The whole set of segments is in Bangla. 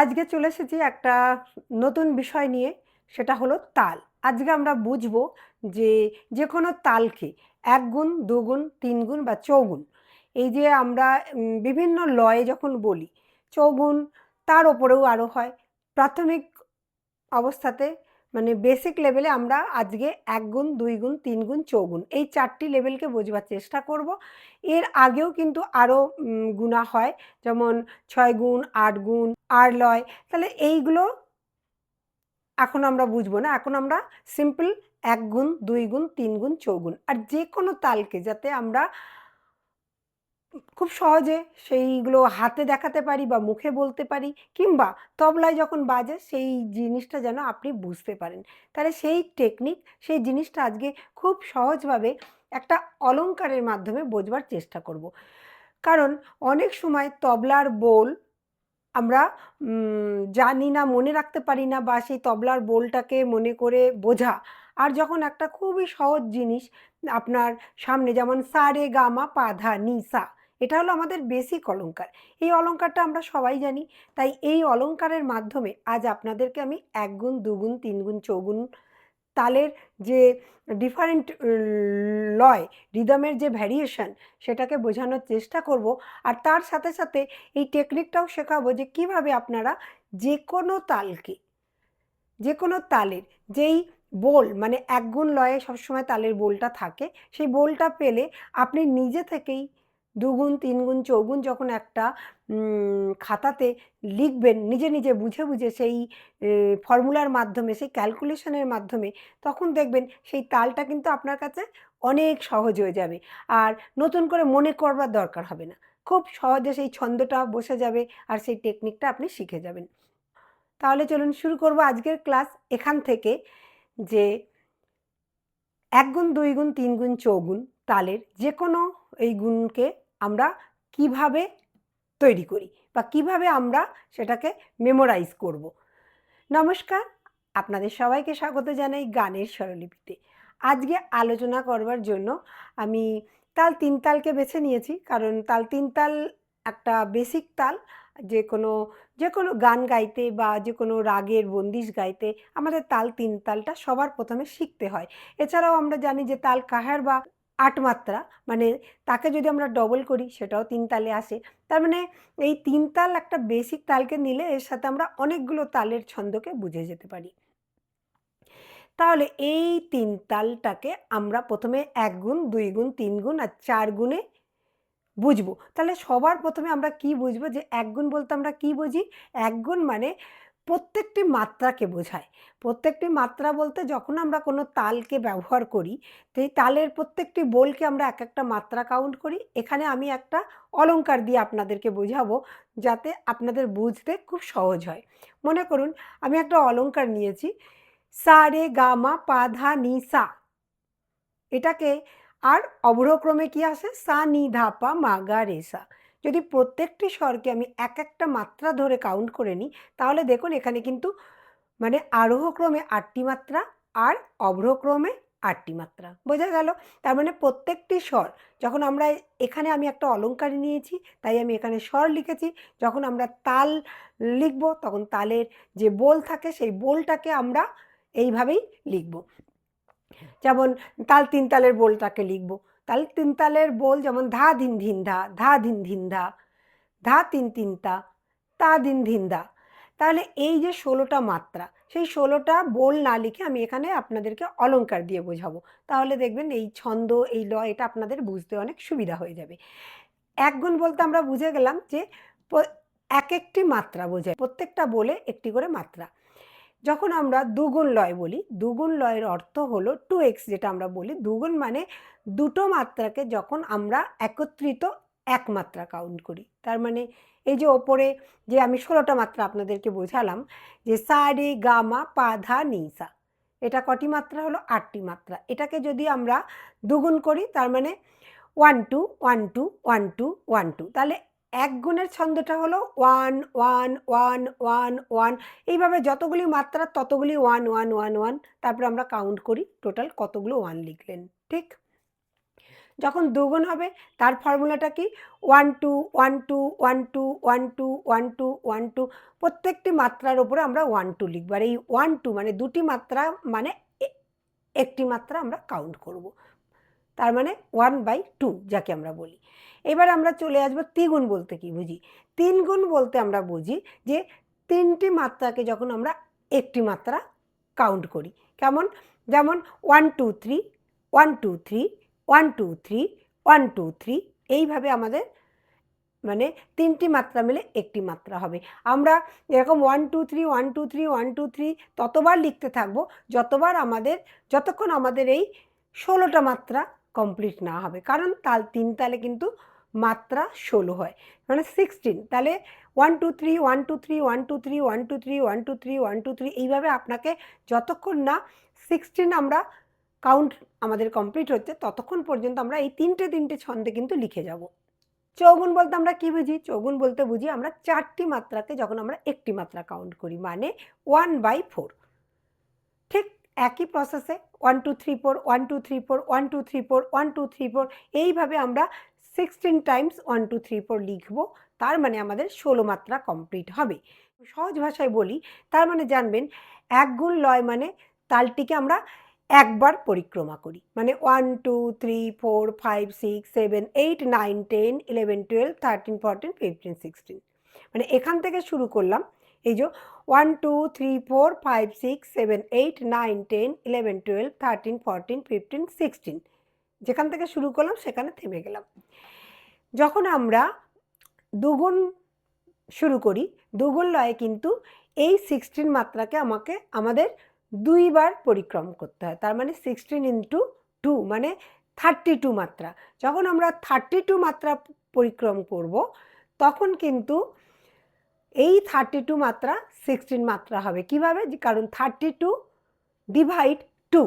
আজকে চলে এসেছি একটা নতুন বিষয় নিয়ে, সেটা হলো তাল। আজকে আমরা বুঝব যে যে কোনো তালকে এক গুণ দুগুণ তিন গুণ বা চৌগুণ, এই যে আমরা বিভিন্ন লয়ে যখন বলি, চৌগুণ তার ওপরেও আরও হয়। প্রাথমিক অবস্থাতে মানে বেসিক লেভেলে আমরা আজকে এক গুণ, দুই গুণ, তিন গুণ চৌগুণ এই চারটি লেভেলকে বোঝবার চেষ্টা করব। এর আগেও কিন্তু আরও গুণা হয়, যেমন ছয় গুণ, আট গুণ, আর লয়। তাহলে এইগুলো এখন আমরা বুঝব না, এখন আমরা সিম্পল এক গুণ, দুই গুণ, তিন গুণ চৌগুণ আর যে কোনো তালকে যাতে আমরা খুব সহজে সেইগুলো হাতে দেখাতে পারি বা মুখে বলতে পারি কিংবা তবলায় যখন বাজে সেই জিনিসটা যেন আপনি বুঝতে পারেন। তাহলে সেই টেকনিক সেই জিনিসটা আজকে খুব সহজভাবে একটা অলঙ্কারের মাধ্যমে বোঝবার চেষ্টা করব। কারণ অনেক সময় তবলার বোল আমরা জানি না, মনে রাখতে পারি না বা সেই তবলার বোলটাকে মনে করে বোঝা। আর যখন একটা খুবই সহজ জিনিস আপনার সামনে যেমন সা রে গা মা পা ধা নি সা এটা হলো আমাদের বেসিক অলঙ্কার এই অলঙ্কারটা আমরা সবাই জানি, তাই এই অলঙ্কারের মাধ্যমে আজ আপনাদেরকে আমি এক গুণ দুগুণ, তিনগুণ, চৌগুণ তালের যে ডিফারেন্ট লয় রিদমের যে ভ্যারিয়েশন সেটাকে বোঝানোর চেষ্টা করব। আর তার সাথে সাথে এই টেকনিকটাও শেখাবো যে কীভাবে আপনারা যে কোনো তালকে যে কোনো তালের যেই বোল মানে এক গুণ লয়ে সবসময় তালের বোলটা থাকে, সেই বোলটা পেলে আপনি নিজে থেকেই দুগুণ, তিনগুণ, চৌগুণ যখন একটা খাতাতে লিখবেন, নিজে নিজে, বুঝে বুঝে সেই ফর্মুলার মাধ্যমে, সেই ক্যালকুলেশনের মাধ্যমে, তখন দেখবেন সেই তালটা কিন্তু আপনার কাছে অনেক সহজ হয়ে যাবে। আর নতুন করে মনে করবার দরকার হবে না। খুব সহজে সেই ছন্দটা বসে যাবে আর সেই টেকনিকটা আপনি শিখে যাবেন। তাহলে চলুন শুরু করব আজকের ক্লাস এখান থেকে যে এক গুণ দুই গুণ তিন গুণ চৌগুণ তালের যে কোনো এই গুণকে আমরা কীভাবে তৈরি করি বা কীভাবে আমরা সেটাকে মেমোরাইজ করব। নমস্কার, আপনাদের সবাইকে স্বাগত জানাই গানের স্বরলিপিতে। আজকে আলোচনা করবার জন্য আমি তাল তিন তালকে বেছে নিয়েছি, কারণ তাল তিন তাল একটা বেসিক তাল, যে কোনো যে কোনো গান গাইতে বা যে কোনো রাগের বন্দিশ গাইতে আমাদের তাল তিন তালটা সবার প্রথমে শিখতে হয়। এছাড়াও আমরা জানি যে তাল কাহার বা আট মাত্রা মানে তাকে যদি আমরা ডবল করি, সেটাও তিন তালে আসে। তার মানে এই তিন তাল একটা বেসিক তালকে নিলে এর সাথে আমরা অনেকগুলো তালের ছন্দকে বুঝে যেতে পারি। তাহলে এই তিন তালটাকে আমরা প্রথমে এক গুণ, দুই গুণ, তিন গুণ আর চার গুণে বুঝব। তাহলে সবার প্রথমে আমরা কি বুঝব যে এক গুণ বলতে আমরা কি বুঝি? এক গুণ মানে প্রত্যেকটি মাত্রাকে বোঝায়। প্রত্যেকটি মাত্রা বলতে যখন আমরা কোনো তালকে ব্যবহার করি এই তালের প্রত্যেকটি বোলকে আমরা এক একটা মাত্রা কাউন্ট করি। এখানে আমি একটা অলঙ্কার দিয়ে আপনাদেরকে বোঝাবো যাতে আপনাদের বুঝতে খুব সহজ হয়। মনে করুন, আমি একটা অলঙ্কার নিয়েছি। সা, রে, গা, মা, পা, ধা, নি, সা। এটাকে আর অবরোহক্রমে কি আসে? সা, নি, ধা, পা, মা, গা, রে, সা। যদি প্রত্যেকটি স্বরকে আমি এক একটা মাত্রা ধরে কাউন্ট করে নিই, তাহলে দেখুন এখানে কিন্তু মানে আরোহক্রমে আটটি মাত্রা আর অবরোহক্রমে আটটি মাত্রা। বোঝা গেল? তার মানে প্রত্যেকটি স্বর, যখন আমরা এখানে আমি একটা অলংকার নিয়েছি, তাই আমি এখানে স্বর লিখেছি, যখন আমরা তাল লিখব, তখন তালের যে বোল থাকে, সেই বোলটাকে আমরা এইভাবেই লিখব। যেমন তাল তিন তালের বোলটাকে লিখব। তাল তিন তালের বোল যেমন ধা ধিন ধিন ধা ধা ধিন ধিন ধা ধা তিন তিন তা তা দিন ধিন ধা। তাহলে এই যে ষোলোটা মাত্রা, সেই ষোলোটা বোল না লিখে আমি এখানে আপনাদেরকে অলঙ্কার দিয়ে বোঝাবো। তাহলে দেখবেন এই ছন্দ, এই ল, এটা আপনাদের বুঝতে অনেক সুবিধা হয়ে যাবে। এক গুণ বলতে আমরা বুঝে গেলাম যে এক একটি মাত্রা বোঝায়, প্রত্যেকটা বলে একটি করে মাত্রা। যখন আমরা দুগুণ লয় বলি, দুগুণ লয়ের অর্থ হলো টু এক্স যেটা আমরা বলি, দুগুণ মানে দুটো মাত্রাকে যখন আমরা একত্রিত এক মাত্রা কাউন্ট করি। তার মানে এই যে ওপরে যে আমি ষোলোটা মাত্রা আপনাদেরকে বোঝালাম, যে সা রে গা মা পা ধা নি সা এটা কটি মাত্রা হলো? আটটি মাত্রা। এটাকে যদি আমরা দুগুণ করি, তার মানে one two one two one two one two তাহলে এক গুণের ছন্দটা হলো one one one one one. এইভাবে যতগুলি মাত্রা ততগুলি ওয়ান ওয়ান ওয়ান ওয়ান। তারপরে আমরা কাউন্ট করি টোটাল কতগুলো ওয়ান লিখলেন, ঠিক? যখন দুগুণ হবে, তার ফর্মুলাটা কি? One two one two one two one two one two one two প্রত্যেকটি মাত্রার উপরে আমরা ওয়ান টু লিখব। আর এই ওয়ান টু মানে দুটি মাত্রা মানে একটি মাত্রা আমরা কাউন্ট করব। তার মানে ওয়ান বাই টু যাকে আমরা বলি। এবার আমরা চলে আসব দ্বিগুণ বলতে কি বুঝি? তিন গুণ বলতে আমরা বুঝি যে তিনটি মাত্রাকে যখন আমরা একটি মাত্রা কাউন্ট করি। কেমন? যেমন one two three one two three one two three one two three এইভাবে আমাদের মানে তিনটি মাত্রা মিলে একটি মাত্রা হবে। আমরা এরকম one two three one two three one two three ততবার লিখতে থাকব, যতবার আমাদের, যতক্ষণ আমাদের এই ষোলোটা মাত্রা কমপ্লিট না হবে। কারণ তাল, তিন তালে কিন্তু মাত্রা ষোলো হয়। মানে সিক্সটিন তাহলে one two three one two three one two three one two three one two three one two three এইভাবে আপনাকে যতক্ষণ না সিক্সটিন আমরা কাউন্ট আমাদের কমপ্লিট হচ্ছে, ততক্ষণ পর্যন্ত আমরা এই তিনটে তিনটে ছন্দে কিন্তু লিখে যাব। চৌগুণ বলতে আমরা কী বুঝি? চৌগুণ বলতে বুঝি আমরা চারটি মাত্রাকে যখন আমরা একটি মাত্রা কাউন্ট করি মানে ওয়ান বাই ফোর ঠিক একই প্রসেসে one two three four one two three four one two three four one two three four এইভাবে আমরা sixteen times one two three four লিখব। তার মানে আমাদের ষোলো মাত্রা কমপ্লিট হবে। সহজ ভাষায় বলি, তার মানে জানবেন এক গুণ লয় মানে তালটিকে আমরা একবার পরিক্রমা করি। মানে one two three four five six seven eight nine ten eleven twelve thirteen fourteen fifteen sixteen মানে এখান থেকে শুরু করলাম। এই যে one two three four five six seven eight nine ten eleven twelve thirteen fourteen fifteen sixteen যেখান থেকে শুরু করলাম, সেখানে থেমে গেলাম। যখন আমরা দুগুণ শুরু করি, দুগুণ লয়ে কিন্তু এই সিক্সটিন মাত্রাকে আমাকে, আমাদের দুইবার পরিক্রম করতে হয়। তার মানে সিক্সটিন ইন্টু টু মানে থার্টি টু মাত্রা। যখন আমরা থার্টি টু মাত্রা পরিক্রম করব, তখন কিন্তু এই থার্টি টু মাত্রা সিক্সটিন মাত্রা হবে। কীভাবে? কারণ থার্টি টু ডিভাইড টু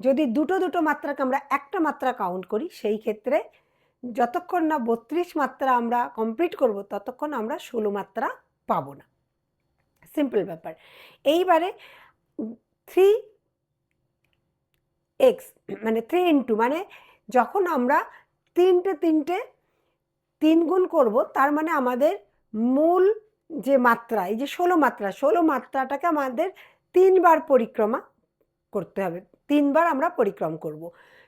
যদি দুটো দুটো মাত্রাকে আমরা একটা মাত্রা কাউন্ট করি, সেই ক্ষেত্রে যতক্ষণ না বত্রিশ মাত্রা আমরা কমপ্লিট করব, ততক্ষণ আমরা ষোলো মাত্রা পাবো না। সিম্পল ব্যাপার। এইবারে থ্রি এক্স মানে থ্রি ইন্টু মানে যখন আমরা তিনটে তিনটে তিন গুণ করব, তার মানে আমাদের মূল যে মাত্রা, এই যে ষোলো মাত্রা, ষোলো মাত্রাটাকে আমাদের তিনবার পরিক্রমা করতে হবে। তিনবার আমরা পরিক্রম করব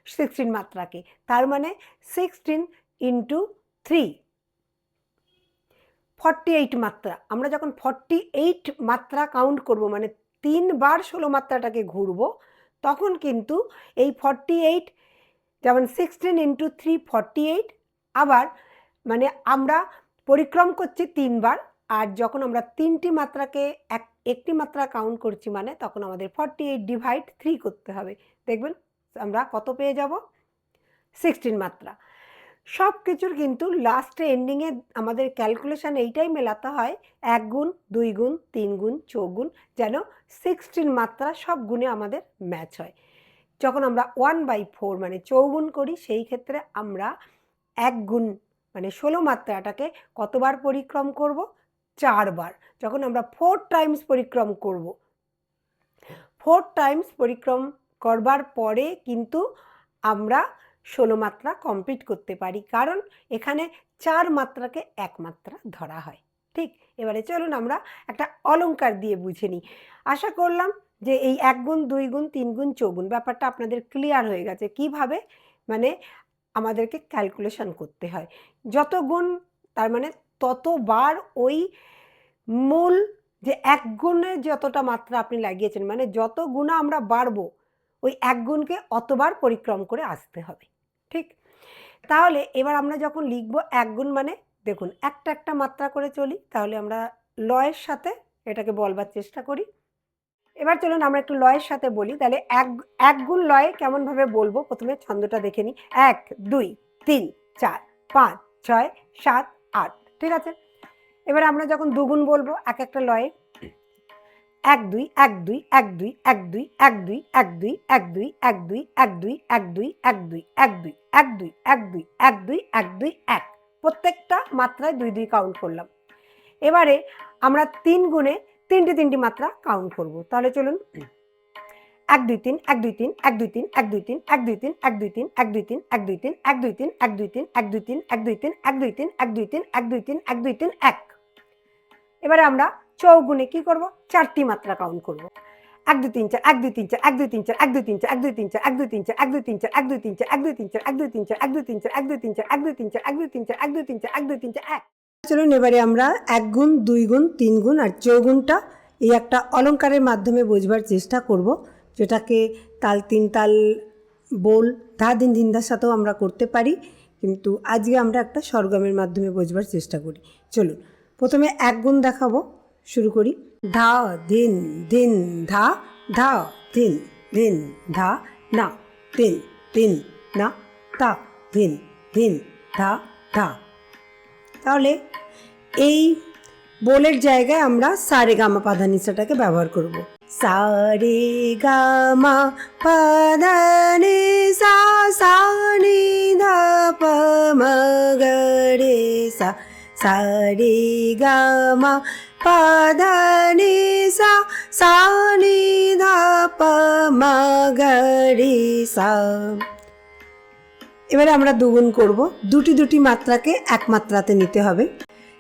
সিক্সটিন মাত্রাকে। তার মানে sixteen into three forty eight মাত্রা। আমরা যখন ফর্টি এইট মাত্রা কাউন্ট করব মানে তিনবার ষোলো মাত্রাটাকে ঘুরবো, তখন কিন্তু এই ফর্টি এইট যেমন sixteen into three forty eight আবার মানে আমরা পরিক্রম করছি তিনবার আর যখন আমরা তিনটি মাত্রাকে এক, একটি মাত্রা কাউন্ট করছি মানে তখন আমাদের ফর্টি এইট ডিভাইড থ্রি করতে হবে। দেখবেন আমরা কত পেয়ে যাব? সিক্সটিন মাত্রা। সব কিছুর কিন্তু লাস্টে এন্ডিংয়ে আমাদের ক্যালকুলেশান এইটাই মেলাতে হয়, এক গুণ, দুই গুণ, তিন গুণ চৌগুণ যেন সিক্সটিন মাত্রা সব গুণে আমাদের ম্যাচ হয়। যখন আমরা ওয়ান বাই ফোর মানে চৌগুণ করি, সেই ক্ষেত্রে আমরা এক গুণ মানে ষোলো মাত্রাটাকে কতবার পরিক্রম করব? চারবার, যখন আমরা ফোর টাইমস পরিক্রম করব। ফোর টাইমস পরিক্রম করবার পরে কিন্তু আমরা ষোলো মাত্রা কমপ্লিট করতে পারি, কারণ এখানে চার মাত্রাকে এক মাত্রা ধরা হয়। ঠিক? এবারে চলুন আমরা একটা অলংকার দিয়ে বুঝে নিই। আশা করলাম যে এই এক গুণ, দুই গুণ, তিন গুণ, চৌগুণ ব্যাপারটা আপনাদের ক্লিয়ার হয়ে গেছে। কীভাবে? মানে আমাদেরকে ক্যালকুলেশন করতে হয়। যত গুণ, তার মানে ততবার ওই মূল যে এক গুণের যতটা মাত্রা আপনি লাগিয়েছেন মানে যত গুণা আমরা বাড়বো, ওই এক গুণকে অতবার পরিক্রম করে আসতে হবে, ঠিক? তাহলে এবার আমরা যখন লিখব এক গুণ মানে দেখুন, একটা একটা মাত্রা করে চলি, তাহলে আমরা লয়ের সাথে এটাকে বলবার চেষ্টা করি। এবার চলুন আমরা একটু লয়ের সাথে বলি, তাহলে এক এক গুণ লয়ে কেমনভাবে বলব? প্রথমে ছন্দটা দেখে নিই এক, দুই, তিন, চার, পাঁচ, ছয়, সাত, আট, ঠিক আছে? এবার আমরা যখন দুগুণ বলব এক একটা লয়ে এক দুই এক দুই এক দুই এক দুই এক দুই এক দুই এক দুই এক দুই এক দুই এক দুই এক দুই এক দুই এক দুই এক দুই এক দুই এক দুই এক প্রত্যেকটা মাত্রায় দুই দুই কাউন্ট করলাম এবারে আমরা তিন গুণে তিনটি তিনটি মাত্রা কাউন্ট করব তাহলে চলুন এক দুই তিন এক দুই তিন এক দুই তিন এক দুই তিন এক দুই তিন এক দুই তিন এক দুই তিন এক দুই তিন এক দুই তিন এক দুই তিন এক দুই তিন এক দুই তিন এক দুই তিন এক দুই তিন এক দুই তিন এক দুই তিন এক এবারে আমরা চৌগুণে কি করব চারটি মাত্রা কাউন্ট করব এক দুই তিন চার এক দুই তিন চার এক দুই তিন চার এক দুই তিন চার এক দুই তিন চার এক দুই তিন চার এক দুই তিন চার এক দুই তিন চার এক দুই তিন চার এক দুই তিন চার এক দুই তিন চার এক দুই তিন চার এক দুই তিন চার এক দুই তিন চার এক দুই তিন চার এক দুই তিন চার এক চলুন এবারে আমরা এক গুণ দুই গুণ তিন গুণ আর চৌগুণটা এই একটা অলংকারের মাধ্যমে বোঝবার চেষ্টা করব যেটাকে তাল তিন তাল বোল ধা দিন ধিন্দার সাথেও আমরা করতে পারি কিন্তু আজকে আমরা একটা স্বরগমের মাধ্যমে বোঝবার চেষ্টা করি চলুন প্রথমে এক গুণ দেখাবো, শুরু করি। ধা দিন দিন ধা ধা দিন দিন ধা, না তিন তিন না, তা দিন দিন ধা ধা। তাহলে এই বোলের জায়গায় আমরা সারে গামা পাধানিসাটাকে ব্যবহার করব। সারে গামা পাধানি সা সা সানি ধা প মগরে সা সারে গামা পাধানি সা, সানি ধাপ মাগারি সা। এবারে আমরা দুগুণ করব। দুটি দুটি মাত্রাকে এক মাত্রাতে নিতে হবে।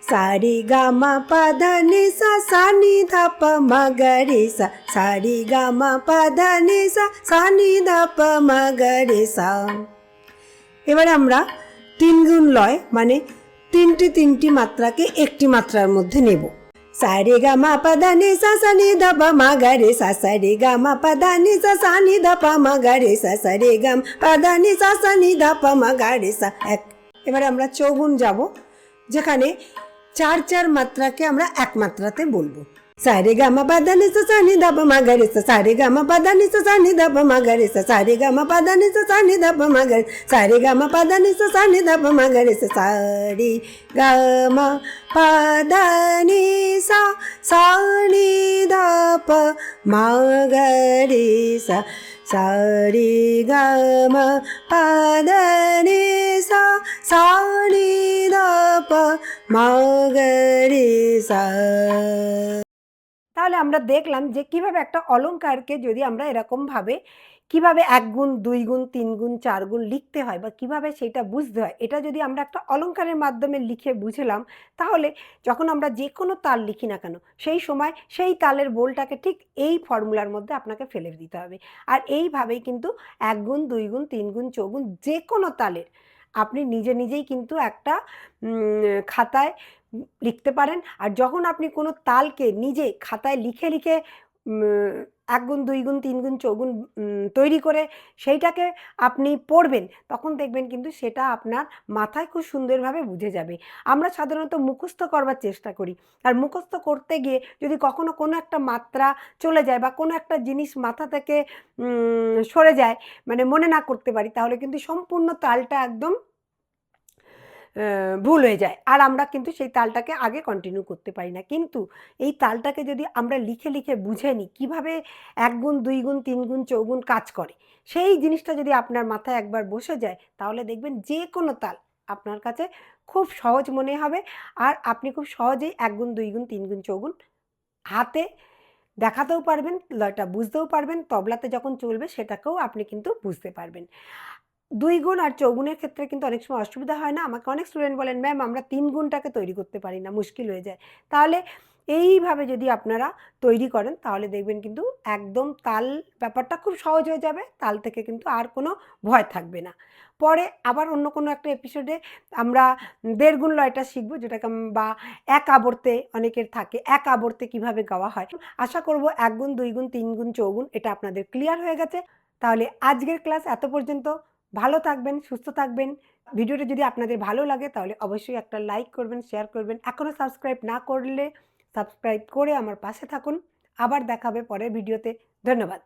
সারি গামা পাধা নিসা সানি ধাপ মাগারিসা সারি গামা পাধা নিসা সানি ধাপ মাগারিসা এবারে আমরা তিন গুণ লয় মানে তিনটি তিনটি মাত্রাকে একটি মাত্রার মধ্যে নেব। সারে গামা পাদা নে সা সা নি ধা পা মা গা রে সা সা রে গা মা পাদা নে সা সা নি ধা পা মা গা রে সা সারে গাম পাদা নে সা সা নি ধা পা মা গা রে সা। এক। এবারে আমরা চৌগুণ যাব, যেখানে চার চার মাত্রাকে আমরা এক মাত্রাতে বলব। సారే గమ పదనిస సాని దప మగరిస సారే గమ పదనిస సాని దప మగరిస సారే గమ పదనిస సాని దప మగరి సారే గమ పదనిస సాని దప మగరిస సారి గమ పదనిస సాని దప మగరిస సారి గమ పదనిస సాని దప మగరిస তাহলে আমরা দেখলাম যে কীভাবে একটা অলঙ্কারকে যদি আমরা এরকমভাবে কীভাবে এক গুণ দুই গুণ তিন গুণ চার গুণ লিখতে হয় বা কীভাবে সেটা বুঝতে হয়, এটা যদি আমরা একটা অলঙ্কারের মাধ্যমে লিখে বুঝলাম, তাহলে যখন আমরা যে কোনো তাল লিখি না কেন, সেই সময় সেই তালের বোলটাকে ঠিক এই ফর্মুলার মধ্যে আপনাকে ফেলে দিতে হবে। আর এইভাবেই কিন্তু এক গুণ দুই গুণ তিন গুণ চৌগুণ যে কোনো তালের আপনি নিজে নিজেই কিন্তু একটা খাতায় লিখতে পারেন। আর যখন আপনি কোনো তালকে নিজে খাতায় লিখে লিখে এক গুণ, দুই গুণ, তিন গুণ, চৌগুণ তৈরি করে সেইটাকে আপনি পড়বেন, তখন দেখবেন কিন্তু সেটা আপনার মাথায় খুব সুন্দরভাবে বুঝে যাবে। আমরা সাধারণত মুখস্থ করবার চেষ্টা করি। আর মুখস্থ করতে গিয়ে যদি কখনো কোনো একটা মাত্রা চলে যায় বা কোনো একটা জিনিস মাথা থেকে সরে যায় মানে মনে না করতে পারি, তাহলে কিন্তু সম্পূর্ণ তালটা একদম ভুল হয়ে যায়। আর আমরা কিন্তু সেই তালটাকে আগে কন্টিনিউ করতে পারি না। কিন্তু এই তালটাকে যদি আমরা লিখে লিখে বুঝে নিই, কীভাবে এক গুণ, দুই গুণ, তিন গুণ চৌগুণ কাজ করে, সেই জিনিসটা যদি আপনার মাথায় একবার বসে যায়, তাহলে দেখবেন যে কোনো তাল আপনার কাছে খুব সহজ মনে হবে। আর আপনি খুব সহজেই এক গুণ, দুই গুণ, তিন গুণ চৌগুণ হাতে দেখাতেও পারবেন, লয়টা বুঝতেও পারবেন, তবলাতে যখন চলবে সেটাকেও আপনি কিন্তু বুঝতে পারবেন। দুই গুণ আর চৌগুণের ক্ষেত্রে কিন্তু অনেক সময় অসুবিধা হয় না। আমাকে অনেক স্টুডেন্ট বলেন ম্যাম আমরা তিন গুণটাকে তৈরি করতে পারি না, মুশকিল হয়ে যায়। তাহলে এইভাবে যদি আপনারা তৈরি করেন, তাহলে দেখবেন কিন্তু একদম তাল ব্যাপারটা খুব সহজ হয়ে যাবে, তাল থেকে কিন্তু আর কোনো ভয় থাকবে না। পরে আবার অন্য কোনো একটা এপিসোডে আমরা দেড় গুণ লয়টা শিখব, যেটাকে বা এক আবর্তে অনেকের থাকে, এক আবর্তে কীভাবে গাওয়া হয়। আশা করব এক গুণ, দুই গুণ, তিন গুণ, চৌগুণ, এটা আপনাদের ক্লিয়ার হয়ে গেছে। তাহলে আজকের ক্লাস এত পর্যন্ত। ভালো থাকবেন, সুস্থ থাকবেন। ভিডিওটা যদি আপনাদের ভালো লাগে তাহলে অবশ্যই একটা লাইক করবেন, শেয়ার করবেন। এখনও সাবস্ক্রাইব না করলে সাবস্ক্রাইব করে আমার পাশে থাকুন। আবার দেখাবে পরের ভিডিওতে। ধন্যবাদ।